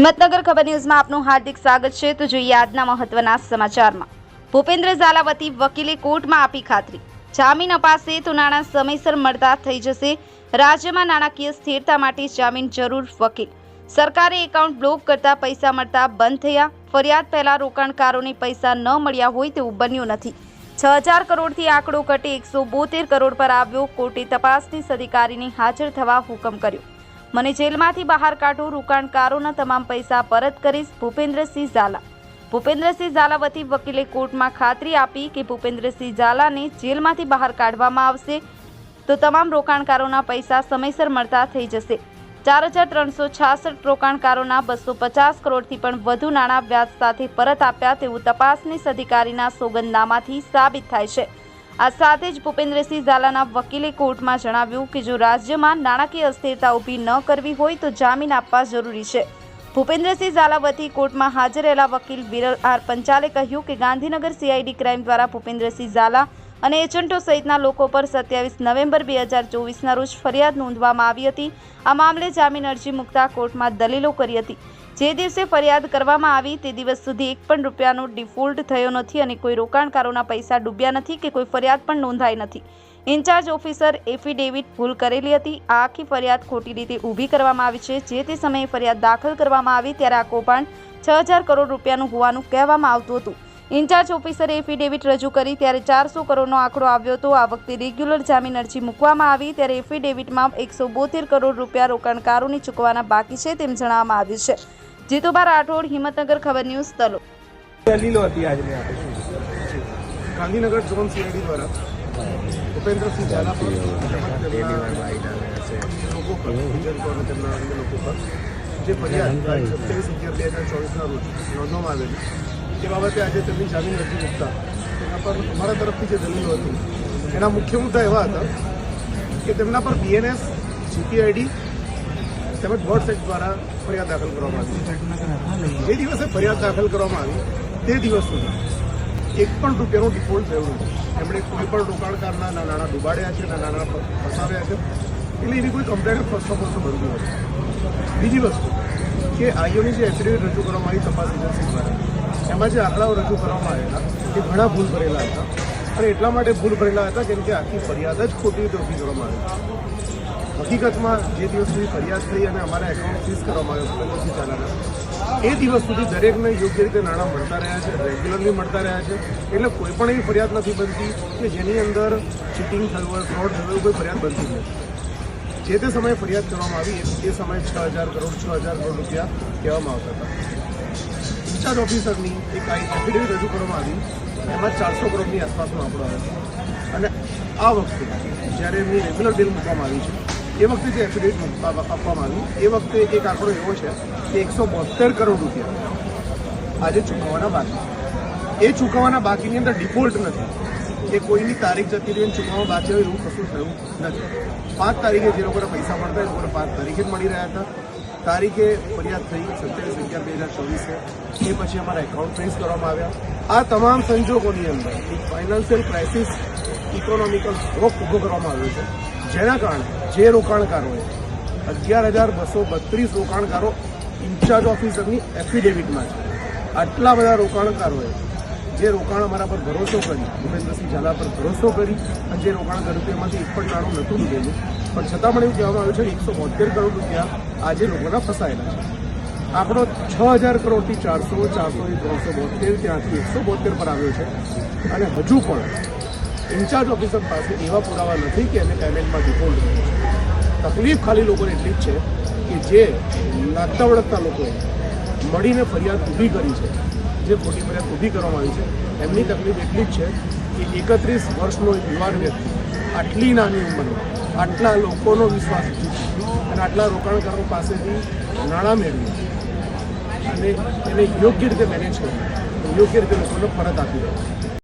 હિંમતનગર ખબર ન્યૂઝમાં આપનું હાર્દિક સ્વાગત છે. તો જોઈએ આજના મહત્વના સમાચારમાં. ભૂપેન્દ્ર ઝાલાવતી વકીલે કોર્ટમાં આપી ખાતરી. જામીન અપાશે તો નાણાં સમયસર મળતા થઈ જશે. રાજ્યમાં નાણાકીય સ્થિરતા માટે જામીન જરૂર વકીલ. સરકારે એકાઉન્ટ બ્લોક કરતા પૈસા મળતા બંધ થયા. ફરિયાદ પહેલા રોકાણકારોને પૈસા ન મળ્યા હોય તેવું બન્યું નથી. છ હજાર કરોડથી આંકડો ઘટે એકસો બોતેર કરોડ પર આવ્યો. કોર્ટે તપાસની અધિકારીને હાજર થવા હુકમ કર્યો. મને જેલમાંથી બહાર કાઢો રોકાણકારોના તમામ પૈસા પરત કરીશ, ભૂપેન્દ્રસિંહ ઝાલા. ભૂપેન્દ્રસિંહ ઝાલા વતી વકીલે કોર્ટમાં ખાતરી આપી કે ભૂપેન્દ્રસિંહ ઝાલાને જેલમાંથી બહાર કાઢવામાં આવશે તો તમામ રોકાણકારોના પૈસા સમયસર મળતા થઈ જશે. ચાર હજાર ત્રણસો છાસઠ રોકાણકારોના બસો પચાસ કરોડથી પણ વધુ નાણાં વ્યાજ સાથે પરત આપ્યા તેવું તપાસનીસ અધિકારીના સોગંદનામાથી સાબિત થાય છે. આ સાથે જ ભૂપેન્દ્રસિંહ ઝાલાના વકીલે કોર્ટમાં જણાવ્યું કે જો રાજ્યમાં નાણાકીય અસ્થિરતા ઊભી ન કરવી હોય તો જામીન આપવા જરૂરી છે. ભૂપેન્દ્રસિંહ ઝાલા વતી કોર્ટમાં હાજર રહેલા વકીલ વિરલ આર પંચાલે કહ્યું કે ગાંધીનગર સીઆઈડી ક્રાઇમ દ્વારા ભૂપેન્દ્રસિંહ ઝાલા અને એજન્ટો સહિતના લોકો પર સત્યાવીસ નવેમ્બર બે હજાર ચોવીસના રોજ ફરિયાદ નોંધવામાં આવી હતી. આ મામલે જામીન અરજી મૂકતા કોર્ટમાં દલીલો કરી હતી. જે દિવસે ફરિયાદ કરવામાં આવી તે દિવસ સુધી એક પણ રૂપિયાનો ડિફોલ્ટ થયો નથી અને કોઈ રોકાણકારોના પૈસા ડૂબ્યા નથી કે કોઈ ફરિયાદ પણ નોંધાઈ નથી. ઇન્ચાર્જ ઓફિસર એફિડેવિટ ભૂલ કરેલી હતી. આ આખી ફરિયાદ ખોટી રીતે ઊભી કરવામાં આવી છે. જે તે સમયે ફરિયાદ દાખલ કરવામાં આવી ત્યારે આ કૌભાંડ છ હજાર કરોડ રૂપિયાનું હોવાનું કહેવામાં આવતું હતું. ઇન્ચાર્જ ઓફિસરે એફિડેવિટ રજૂ કરી ત્યારે ચારસો કરોડનો આંકડો આવ્યો હતો. આ વખતે રેગ્યુલર જામીન અરજી મૂકવામાં આવી ત્યારે એફિડેવિટમાં એકસો બોતેર કરોડ રૂપિયા રોકાણકારોની ચૂકવાના બાકી છે તેમ જણાવવામાં આવ્યું છે. જીતુભા રાઠોડ હિંમતનગર ખબર ન્યૂઝ તલો દલીલો હતી આજની આપણે ગાંધીનગર ઝોન સીઆઈડી દ્વારા. ભૂપેન્દ્રસિંહ ઝાલા પર લોકો પર એજન્ટો પર તેમના અન્ય લોકો પર જે ફરિયાદ સત્યાવીસ અગિયાર બે હજાર ચોવીસના રોજ નોંધવામાં આવેલી તે બાબતે આજે તેમની જામીન અરજી મૂકતા. તેના પર અમારા તરફથી જે દલીલો હતી એના મુખ્ય મુદ્દા એવા હતા કે તેમના પર બીએનએસ જીપીઆઈડી તેમજ વોટ્સ સેટ દ્વારા ફરિયાદ દાખલ કરવામાં આવી જે દિવસે ફરિયાદ દાખલ કરવામાં આવી, તે દિવસ સુધી એક પણ રૂપિયાનો ડિફોલ્ટ થયો નથી. એમણે કોઈ પણ રોકાણકારના ના નાણાં ડૂબાડ્યા છે ના નાણાં ફસાવ્યા છે. એટલે એની કોઈ કમ્પ્લેન ફર્સ્ટ ઓફ ઓલ તો નથી. બીજી વસ્તુ કે આઈઓની જે એફિડેવિટ રજૂ કરવામાં આવી તપાસ એજન્સી દ્વારા, એમાં જે આંકડાઓ રજૂ કરવામાં આવેલા, એ ઘણા ભૂલ ભરેલા હતા. અને એટલા માટે ભૂલ ભરેલા હતા, કેમ કે આખી ફરિયાદ જ ખોટી રીતે ઊભી કરવામાં આવી. હકીકતમાં જે દિવસ સુધી ફરિયાદ થઈ અને અમારા એકાઉન્ટ સીઝ કરવામાં આવ્યો ભૂપેન્દ્રસિંહ ચાલાના એ દિવસ સુધી દરેકને યોગ્ય રીતે નાણાં મળતા રહ્યા છે રેગ્યુલરલી મળતા રહ્યા છે. એટલે કોઈ પણ એવી ફરિયાદ નથી બનતી કે જેની અંદર ચીટિંગ થયું હોય ફ્રોડ થયું કોઈ ફરિયાદ બનતી નથી. જે તે સમયે ફરિયાદ કરવામાં આવી, એ- સમયે છ હજાર કરોડ, છ હજાર કરોડ રૂપિયા કહેવામાં આવતા હતા. ઇન્ચાર્જ ઓફિસરની એક એફિડેવિટ રજૂ કરવામાં આવી, એમાં ચારસો કરોડની આસપાસનો આંકડો આવ્યો. અને આ વખતે જ્યારે એમની રેગ્યુલર બિલ મૂકવામાં આવી છે એ વખતે જે એફિડેવિટ આપવામાં આવ્યું એ વખતે એક આંકડો એવો છે કે એકસો બોતેર કરોડ રૂપિયા આજે ચૂકવવાના બાકી એ ચૂકવવાના બાકીની અંદર ડિફોલ્ટ નથી કે કોઈની તારીખ જતી રહી ચૂકવવા બાકી હોય એવું કશું થયું નથી. પાંચ તારીખે જે લોકોને પૈસા મળતા એ લોકોને પાંચ તારીખે જ મળી રહ્યા હતા. તારીખે ફરિયાદ થઈ સત્યાવીસ અગિયાર બે હજાર ચોવીસે. એ પછી અમારા એકાઉન્ટ ફ્રીઝ કરવામાં આવ્યા. આ તમામ સંજોગોની અંદર એક ફાઇનાન્શિયલ ક્રાઇસિસ ઇકોનોમિકલ સ્ટ્રોક ઊભો કરવામાં આવ્યો છે. જેના કારણે જે રોકાણકારોએ અગિયાર હજાર બસો બત્રીસ રોકાણકારો ઇન્ચાર્જ ઓફિસરની એફિડેવિટમાં છે. આટલા બધા રોકાણકારોએ જે રોકાણ અમારા પર ભરોસો કરી, ભૂપેન્દ્રસિંહ ઝાલા પર ભરોસો કરી, અને જે રોકાણ કર્યું તેમાંથી એક પણ નાણું નહોતું લીધેલું. પણ છતાં પણ એવું કહેવામાં આવ્યું છે કે એકસો બોતેર કરોડ રૂપિયા આજે લોકોના ફસાયેલા છે. આંકડો છ હજાર કરોડથી ચારસો ચારસોથી ત્રણસો બોતેર ત્યાંથી એકસો બોતેર પર આવ્યો છે. અને હજુ પણ ઇન્ચાર્જ ઓફિસર પાસે એવા પુરાવા નથી કે એને પેમેન્ટમાં ડિફોલ્ટ તકલીફ ખાલી લોકોને એટલી જ છે કે જે લાગતા વળગતા લોકોએ મળીને ફરિયાદ ઊભી કરી છે, જે ખોટી ફરિયાદ ઊભી કરવામાં આવી છે, એમની તકલીફ એટલી જ છે કે એકત્રીસ વર્ષનો એક યુવાન વ્યક્તિ આટલી નાની ઉંમરમાં આટલા લોકોનો વિશ્વાસ જીતી અને આટલા રોકાણકારો પાસેથી નાણાં મેળવી અને એને યોગ્ય રીતે મેનેજ કરી, યોગ્ય રીતે લોકોને પરત આપી. દે